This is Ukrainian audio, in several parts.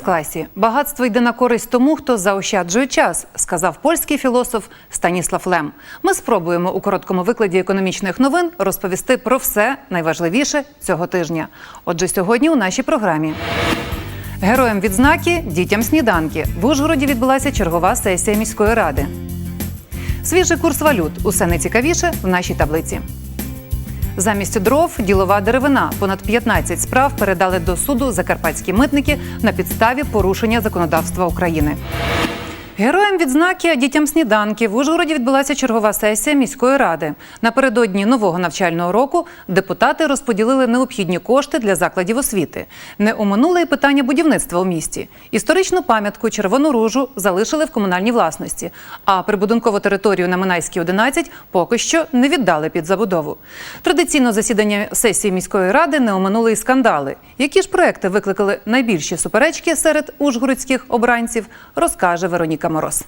бізнес-класі. Багатство йде на користь тому, хто заощаджує час, сказав польський філософ Станіслав Лем. Ми спробуємо у короткому викладі економічних новин розповісти про все найважливіше цього тижня. Отже, сьогодні у нашій програмі. Героям відзнаки, дітям сніданки. В Ужгороді відбулася чергова сесія міської ради. Свіжий курс валют. Усе найцікавіше в нашій таблиці. Замість дров ділова деревина. Понад 15 справ передали до суду закарпатські митники на підставі порушення законодавства України. Героям відзнаки, дітям сніданки в Ужгороді відбулася чергова сесія міської ради. Напередодні нового навчального року депутати розподілили необхідні кошти для закладів освіти. Не оминули і питання будівництва у місті. Історичну пам'ятку Червону ружу залишили в комунальній власності, а прибудинкову територію на Минайській 11 поки що не віддали під забудову. Традиційно засідання сесії міської ради не оминули і скандали. Які ж проекти викликали найбільші суперечки серед ужгородських обранців, розкаже Вероніка Мороз.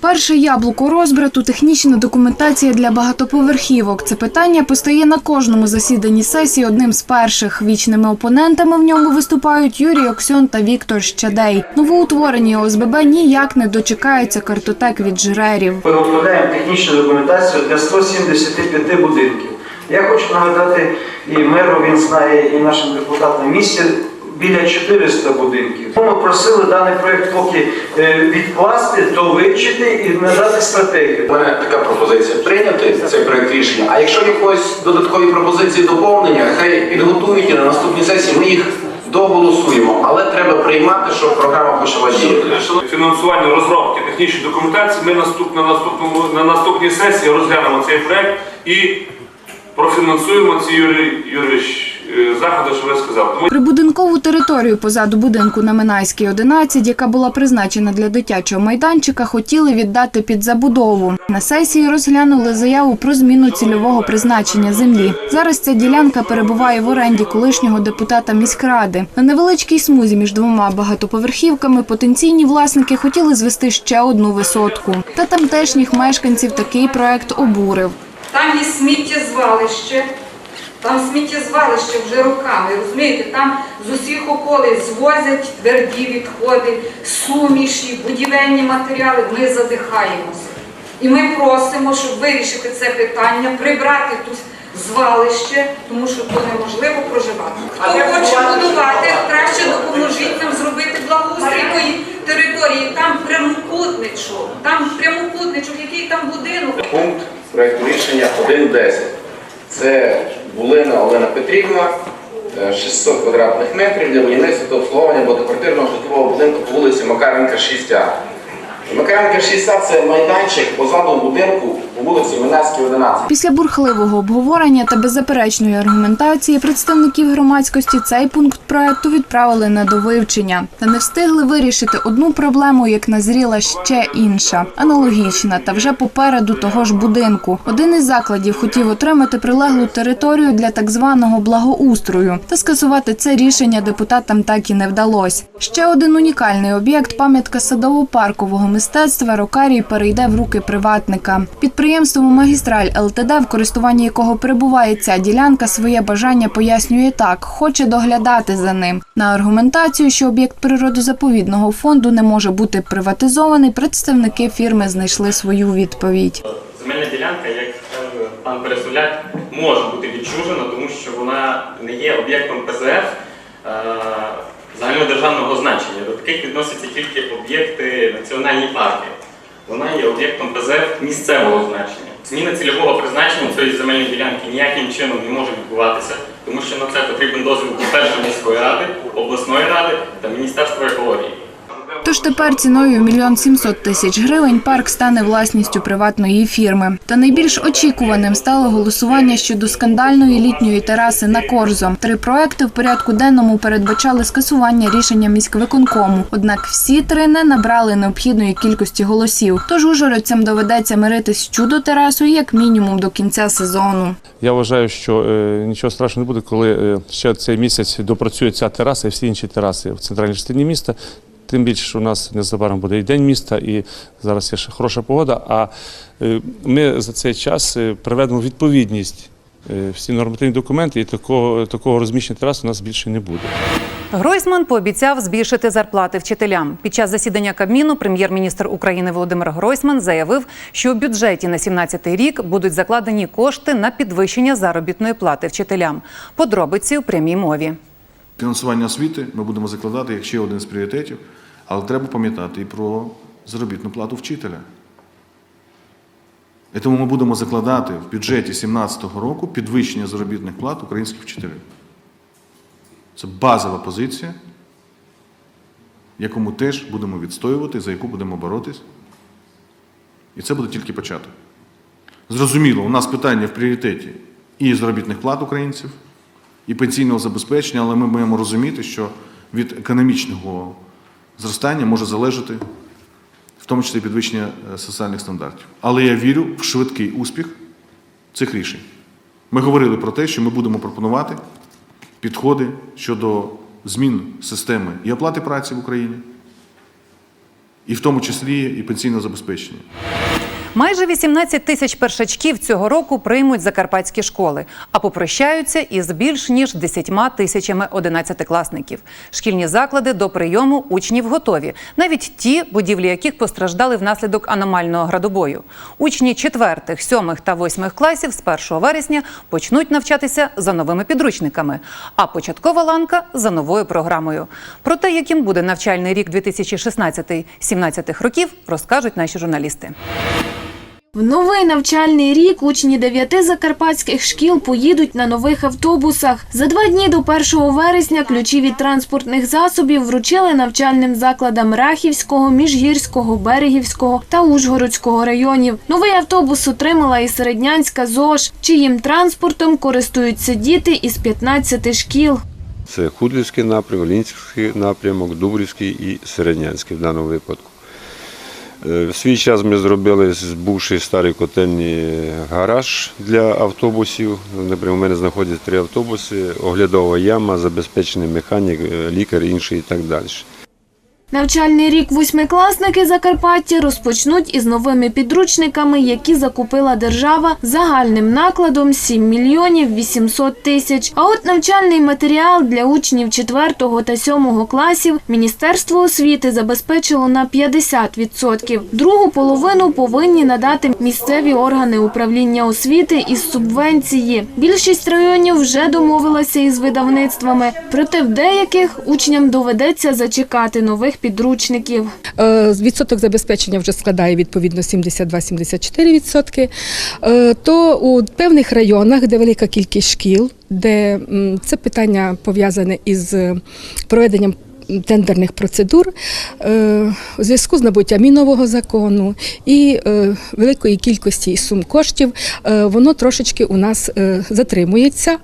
Перше яблуко розбрату технічна документація для багатоповерхівок. Це питання постає на кожному засіданні сесії одним з перших. Вічними опонентами в ньому виступають Юрій Оксьон та Віктор Щадей. Новоутворені ОСББ ніяк не дочекаються картотек від жрерів. Виготовляємо технічну документацію для 175 будинків. Я хочу нагадати і меру, він знає, і нашим депутатам в місті біля 400 будинків. Ми просили даний проєкт поки е, відкласти, то вивчити і надати стратегію. У мене така пропозиція прийняти цей проект рішення. А якщо якось додаткові пропозиції доповнення, хай підготують і на наступній сесії. Ми їх доголосуємо, але треба приймати, щоб програма почала діяти. фінансування розробки технічної документації. Ми наступ, на, наступному, на наступній сесії розглянемо цей проект і профінансуємо ці Юрійович е, заходи, що ви сказав. Прибудинкову територію позаду будинку на Минайській 11, яка була призначена для дитячого майданчика, хотіли віддати під забудову. На сесії розглянули заяву про зміну цільового призначення землі. Зараз ця ділянка перебуває в оренді колишнього депутата міськради. На невеличкій смузі між двома багатоповерхівками потенційні власники хотіли звести ще одну висотку. Та тамтешніх мешканців такий проект обурив. Там є сміттєзвалище, там сміттєзвалище вже роками, розумієте, там з усіх околиць звозять тверді відходи, суміші, будівельні матеріали, ми задихаємося. І ми просимо, щоб вирішити це питання, прибрати тут звалище, тому що тут неможливо проживати. Хто хоче будувати, краще допоможіть нам зробити благоустрій тої території. Там прямокутничок, там прямокутничок, який там будинок. Пункт проекту рішення 1.10. Це Булина Олена Петрівна, е, 600 квадратних метрів для будівництва та обслуговування багатоквартирного житлового будинку по вулиці Макаренка 6А. Макаренка 6А – це майданчик позаду будинку вулиці Минайській 11. Після бурхливого обговорення та беззаперечної аргументації представників громадськості цей пункт проекту відправили на довивчення. Та не встигли вирішити одну проблему, як назріла ще інша, аналогічна та вже попереду того ж будинку. Один із закладів хотів отримати прилеглу територію для так званого благоустрою. Та скасувати це рішення депутатам так і не вдалося. Ще один унікальний об'єкт пам'ятка садово-паркового мистецтва Рокарій перейде в руки приватника. Підприємство Магістраль ЛТД, в користуванні якого перебуває ця ділянка, своє бажання пояснює так: хоче доглядати за ним. На аргументацію, що об'єкт природозаповідного фонду не може бути приватизований, представники фірми знайшли свою відповідь. Земельна ділянка, як каже пан Пересуляк, може бути відчужена, тому що вона не є об'єктом ПЗФ е, загальнодержавного значення. До таких відносяться тільки об'єкти національні парки. Вона є об'єктом ПЗФ місцевого значення. Зміна цільового призначення цієї земельної ділянки ніяким чином не може відбуватися, тому що на це потрібен дозвіл, по-перше, міської ради, обласної ради та Міністерства екології. Тож тепер ціною мільйон сімсот тисяч гривень парк стане власністю приватної фірми. Та найбільш очікуваним стало голосування щодо скандальної літньої тераси на Корзо. Три проекти в порядку денному передбачали скасування рішення міськвиконкому. Однак всі три не набрали необхідної кількості голосів. Тож ужгородцям доведеться миритись чудо терасою як мінімум до кінця сезону. Я вважаю, що е, нічого страшного не буде, коли е, ще цей місяць допрацює ця тераса і всі інші тераси в центральній частині міста. Тим більше, що у нас незабаром буде і день міста, і зараз є ще хороша погода. А е, ми за цей час е, приведемо відповідність е, всі нормативні документи, і такого, такого розміщення терас у нас більше не буде. Гройсман пообіцяв збільшити зарплати вчителям. Під час засідання Кабміну прем'єр-міністр України Володимир Гройсман заявив, що у бюджеті на 17-й рік будуть закладені кошти на підвищення заробітної плати вчителям. Подробиці у прямій мові. Фінансування освіти ми будемо закладати як ще один з пріоритетів, але треба пам'ятати і про заробітну плату вчителя. І тому ми будемо закладати в бюджеті 2017 року підвищення заробітних плат українських вчителів. Це базова позиція, яку ми теж будемо відстоювати, за яку будемо боротись. І це буде тільки початок. Зрозуміло, у нас питання в пріоритеті і заробітних плат українців, і пенсійного забезпечення, але ми маємо розуміти, що від економічного зростання може залежати в тому числі підвищення е, соціальних стандартів. Але я вірю в швидкий успіх цих рішень. Ми говорили про те, що ми будемо пропонувати підходи щодо змін системи і оплати праці в Україні, і в тому числі і пенсійного забезпечення. Майже 18 тисяч першачків цього року приймуть закарпатські школи, а попрощаються із більш ніж 10 тисячами одинадцятикласників. Шкільні заклади до прийому учнів готові, навіть ті, будівлі яких постраждали внаслідок аномального градобою. Учні четвертих, сьомих та восьмих класів з 1 вересня почнуть навчатися за новими підручниками, а початкова ланка за новою програмою. Про те, яким буде навчальний рік 2016-17 років, розкажуть наші журналісти. В новий навчальний рік учні дев'яти закарпатських шкіл поїдуть на нових автобусах. За два дні до 1 вересня ключі від транспортних засобів вручили навчальним закладам Рахівського, Міжгірського, Берегівського та Ужгородського районів. Новий автобус отримала і Середнянська ЗОЖ, чиїм транспортом користуються діти із 15 шкіл. Це Худлівський напрямок, Лінський напрямок, Дубрівський і Середнянський в даному випадку. Е, В свій час ми зробили з бувшої старої котельні гараж для автобусів. Наприклад, у мене знаходяться три автобуси, оглядова яма, забезпечений механік, е, лікар, інший і так далі. Навчальний рік восьмикласники Закарпаття розпочнуть із новими підручниками, які закупила держава загальним накладом 7 мільйонів 800 тисяч. А от навчальний матеріал для учнів 4 та 7 класів Міністерство освіти забезпечило на 50%. Другу половину повинні надати місцеві органи управління освіти із субвенції. Більшість районів вже домовилася із видавництвами, проте в деяких учням доведеться зачекати нових підручників. Е, Відсоток забезпечення вже складає відповідно 72-74%. Е, То у певних районах, де велика кількість шкіл, де це питання пов'язане із е, проведенням тендерних процедур у зв'язку з набуттям і нового закону і великої кількості сум коштів, воно трошечки у нас затримується.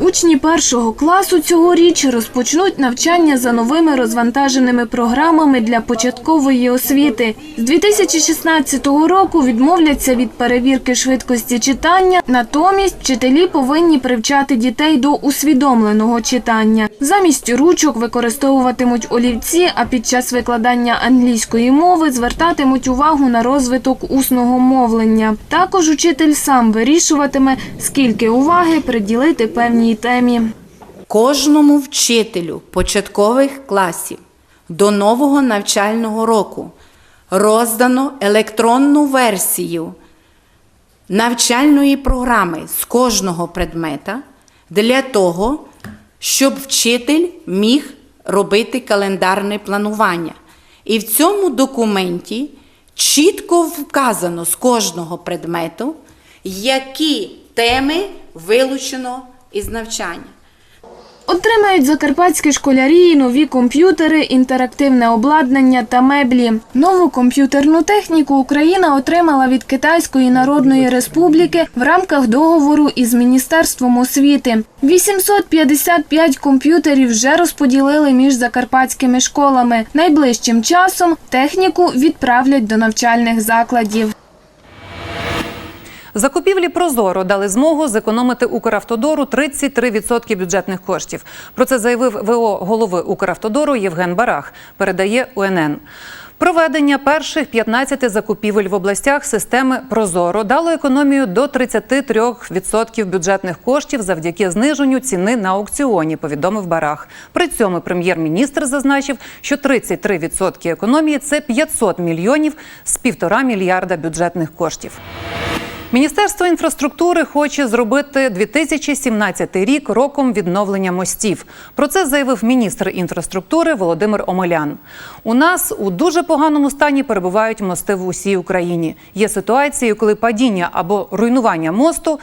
Учні першого класу цьогоріч розпочнуть навчання за новими розвантаженими програмами для початкової освіти. З 2016 року відмовляться від перевірки швидкості читання, натомість вчителі повинні привчати дітей до усвідомленого читання. Замість ручок використовуватимуть олівці, а під час викладання англійської мови звертатимуть увагу на розвиток усного мовлення. Також учитель сам вирішуватиме, скільки уваги приділити певній темі. Кожному вчителю початкових класів до нового навчального року роздано електронну версію навчальної програми з кожного предмета для того, щоб вчитель міг робити календарне планування. І в цьому документі чітко вказано з кожного предмету, які теми вилучено із навчання. Отримають закарпатські школярі нові комп'ютери, інтерактивне обладнання та меблі. Нову комп'ютерну техніку Україна отримала від Китайської Народної Республіки в рамках договору із Міністерством освіти. 855 комп'ютерів вже розподілили між закарпатськими школами. Найближчим часом техніку відправлять до навчальних закладів. Закупівлі Прозоро дали змогу зекономити Укравтодору 33% бюджетних коштів. Про це заявив ВО голови Укравтодору Євген Барах. Передає УНН. Проведення перших 15 закупівель в областях системи Прозоро дало економію до 33% бюджетних коштів завдяки зниженню ціни на аукціоні, повідомив Барах. При цьому прем'єр-міністр зазначив, що 33% економії це 500 мільйонів з півтора мільярда бюджетних коштів. Міністерство інфраструктури хоче зробити 2017 рік роком відновлення мостів. Про це заявив міністр інфраструктури Володимир Омелян. У нас у дуже поганому стані перебувають мости в усій Україні. Є ситуації, коли падіння або руйнування мосту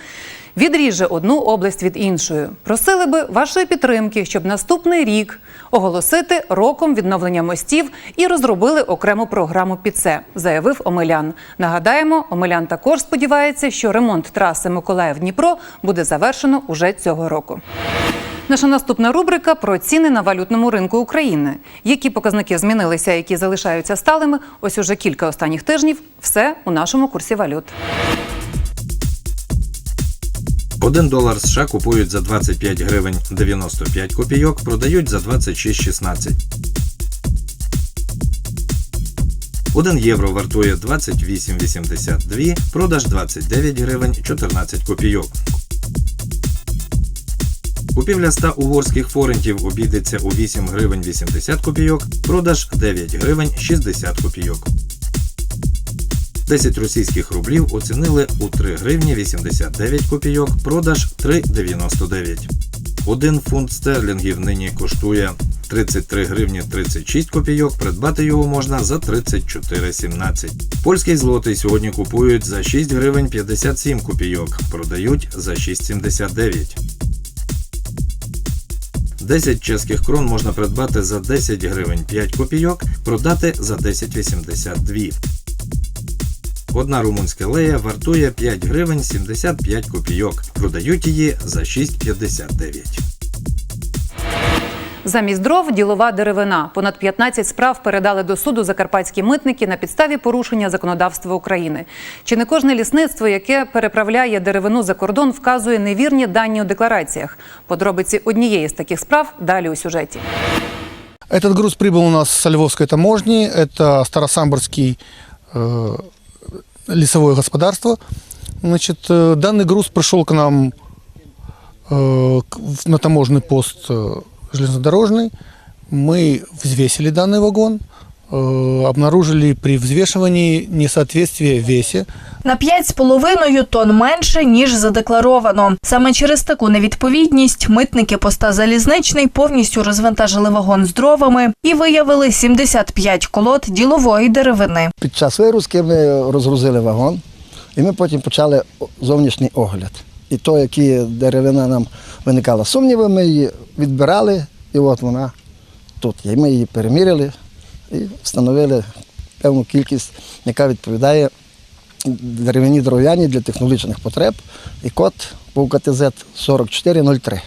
відріже одну область від іншої. Просили би вашої підтримки, щоб наступний рік оголосити роком відновлення мостів і розробили окрему програму під це, заявив Омелян. Нагадаємо, Омелян також сподівається, що ремонт траси Миколаїв-Дніпро буде завершено уже цього року. Наша наступна рубрика про ціни на валютному ринку України. Які показники змінилися, які залишаються сталими? Ось уже кілька останніх тижнів. Все у нашому курсі валют. Один долар США купують за 25 гривень 95 копійок, продають за 26,16. Один євро вартує 28,82, продаж 29 гривень 14 копійок. Купівля 100 угорських форентів обійдеться у 8 гривень 80 копійок, продаж 9 гривень 60 копійок. 10 російських рублів оцінили у 3 гривні 89 копійок, продаж 3,99. Один фунт стерлінгів нині коштує 33 гривні 36 копійок, придбати його можна за 34,17. Польський злотий сьогодні купують за 6 гривень 57 копійок, продають за 6,79. 10 чеських крон можна придбати за 10 гривень 5 копійок, продати за 10,82. Одна румунська лея вартує 5 гривень 75 копійок. Продають її за 6,59. Замість дров ділова деревина. Понад 15 справ передали до суду закарпатські митники на підставі порушення законодавства України. Чи не кожне лісництво, яке переправляє деревину за кордон, вказує невірні дані у деклараціях? Подробиці однієї з таких справ далі у сюжеті. Этот груз прибыл у нас с Львовской таможни. Это Старосамборский э, лесовое господарство. Значит, э, данный груз пришел к нам э, к- в- на таможенный пост э, железнодорожный. Мы взвесили данный вагон, э, обнаружили при взвешивании несоответствие в весе. На 5,5 тонн менше, ніж задекларовано. Саме через таку невідповідність митники поста залізничний повністю розвантажили вагон з дровами і виявили 75 колод ділової деревини. Під час вигрузки ми розгрузили вагон, і ми потім почали зовнішній огляд. І то, які деревина нам виникала сумніви, ми її відбирали, і от вона тут. І Ми її переміряли і встановили певну кількість, яка відповідає деревині дров'яні для технологічних потреб. І код був КТЗ 4403,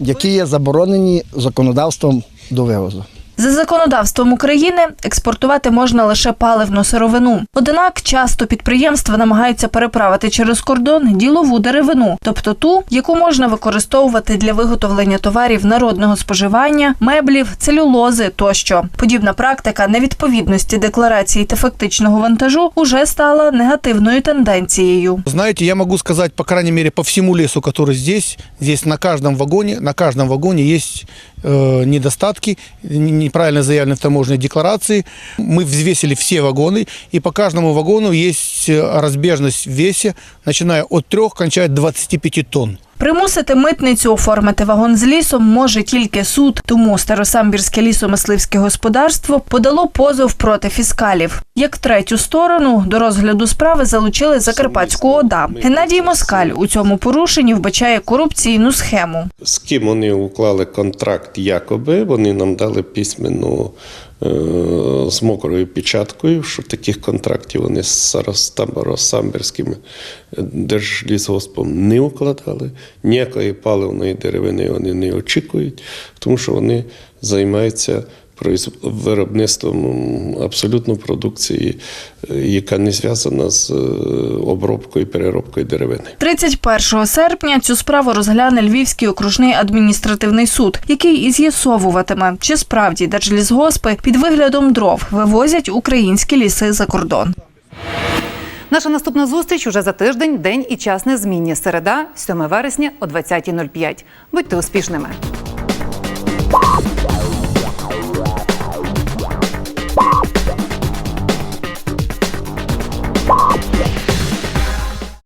які є заборонені законодавством до вивозу. За законодавством України експортувати можна лише паливну сировину. Однак часто підприємства намагаються переправити через кордон ділову деревину, тобто ту, яку можна використовувати для виготовлення товарів народного споживання, меблів, целюлози тощо. Подібна практика невідповідності декларації та фактичного вантажу уже стала негативною тенденцією. Знаете, я могу сказать, по крайней мере, по всему лесу, который здесь, здесь на каждом вагоне, на каждом вагоне есть э, недостатки, н- неправильно заявлены в таможенной декларации. Мы взвесили все вагоны, и по каждому вагону есть э, разбежность в весе, начиная от 3, кончая 25 тонн. Примусити митницю оформити вагон з лісом може тільки суд, тому Старосамбірське лісомисливське господарство подало позов проти фіскалів. Як третю сторону до розгляду справи залучили Закарпатську ОДА. Геннадій Москаль у цьому порушенні вбачає корупційну схему. з ким вони уклали контракт якоби, вони нам дали письменну з мокрою печаткою, що таких контрактів вони з Старостамберським держлісгоспом не укладали. Ніякої паливної деревини вони не очікують, тому що вони займаються виробництвом абсолютно продукції, е, яка не зв'язана з е, обробкою і переробкою деревини. 31 серпня цю справу розгляне Львівський окружний адміністративний суд, який і з'ясовуватиме, чи справді держлісгоспи під виглядом дров вивозять українські ліси за кордон. Наша наступна зустріч уже за тиждень, день і час незмінні. Середа, 7 вересня о 20.05. Будьте успішними.